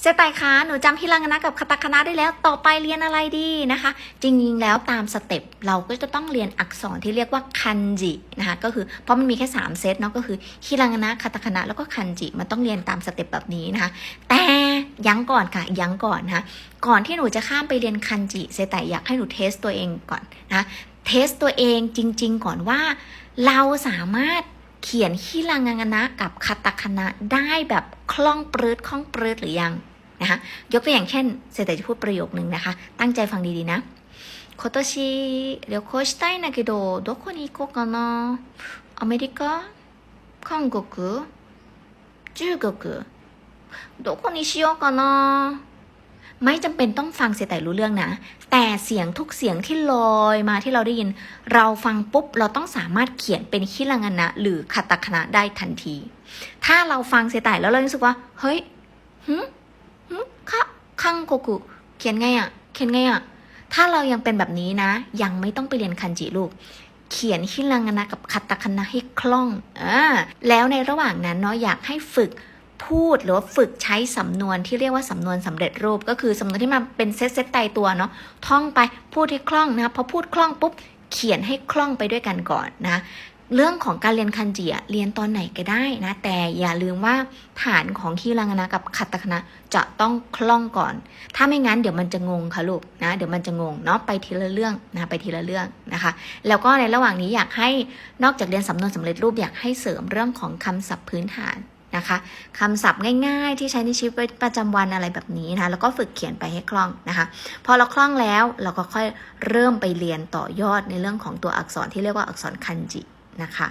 เซตไตคะหนูจำฮิรังนะกับคาตาคานะได้แล้ว ต่อไปเรียนอะไรดีนะคะ จริงๆ แล้วตามสเต็ปเราก็จะต้องเรียนอักษรที่เรียกว่าคันจินะคะ ก็คือเพราะมันมีแค่ 3 เซตเนาะ ก็คือฮิรังนะคาตาคานะแล้วก็คันจิ มันต้องเรียนตามสเต็ปแบบนี้นะคะ แต่ยั้งก่อนค่ะยั้งก่อนนะคะก่อนที่หนูจะข้ามไปเรียนคันจิเซตไตอยากให้หนูเทสตัวเองก่อนนะ เทสตัวเองจริง ๆ ก่อนว่า เราสามารถ เขียนฮิรังานะกับคาตาคานะได้แบบคล่องปรืดคล่องปรืดหรือยัง นะคะยกตัวอย่างเช่นเศรษฐจะพูดประโยคนึงนะคะ ตั้งใจฟังดีๆนะ今年旅行したいんだけどどこに行こうかなアメリカ韓国中国どこにしようかな ไม่จำเป็นต้องฟังเสียแต่รู้เรื่องนะ แต่เสียงทุกเสียงที่ลอยมาที่เราได้ยิน เราฟังปุ๊บเราต้องสามารถเขียนเป็นคิรังนะหรือคาตาคณะได้ทันที ถ้าเราฟังเสียแต่แล้วเรารู้สึกว่า เฮ้ยหึคะคังโกกุเขียนไงอะ่ะ เขียนไงอะ่ะ ถ้าเรายังเป็นแบบนี้นะ ยังไม่ต้องไปเรียนคันจิลูกเขียนฮิรังนะกับคาตาคานะให้คล่องอ่าแล้วในระหว่างนั้นเนาะอยากให้ฝึก พูดหรือว่าฝึกใช้สำนวนที่เรียกว่าสำนวนสำเร็จรูป ก็คือสำนวนที่มาเป็นเซตเซตๆตตัวเนาะท่องไปพูดให้คล่องนะพอพูดคล่องปุ๊บเขียนให้คล่องไปด้วยกันก่อนนะเรื่องของการเรียนคันจิเรียนตอนไหนก็ได้นะ แต่อย่าลืมว่าฐานของฮิรังนะกับคาตาคานะจะต้องคล่องก่อน ถ้าไม่งั้นเดี๋ยวมันจะงงค่ะลูกนะ เดี๋ยวมันจะงงเนาะไปทีละเรื่องนะไปทีละเรื่องนะคะ แล้วก็ในระหว่างนี้อยากให้นอกจากเรียนสำนวนสำเร็จรูปอยากให้เสริมเรื่องของคำศัพท์พื้นฐาน นะคะคำศัพท์ง่าย ๆ ที่ใช้ในชีวิตประจำวันอะไรแบบนี้นะคะแล้วก็ฝึกเขียนไปให้คล่องนะคะพอเราคล่องแล้วเราก็ค่อยเริ่มไปเรียนต่อยอดในเรื่องของตัวอักษรที่เรียกว่าอักษรคันจินะคะ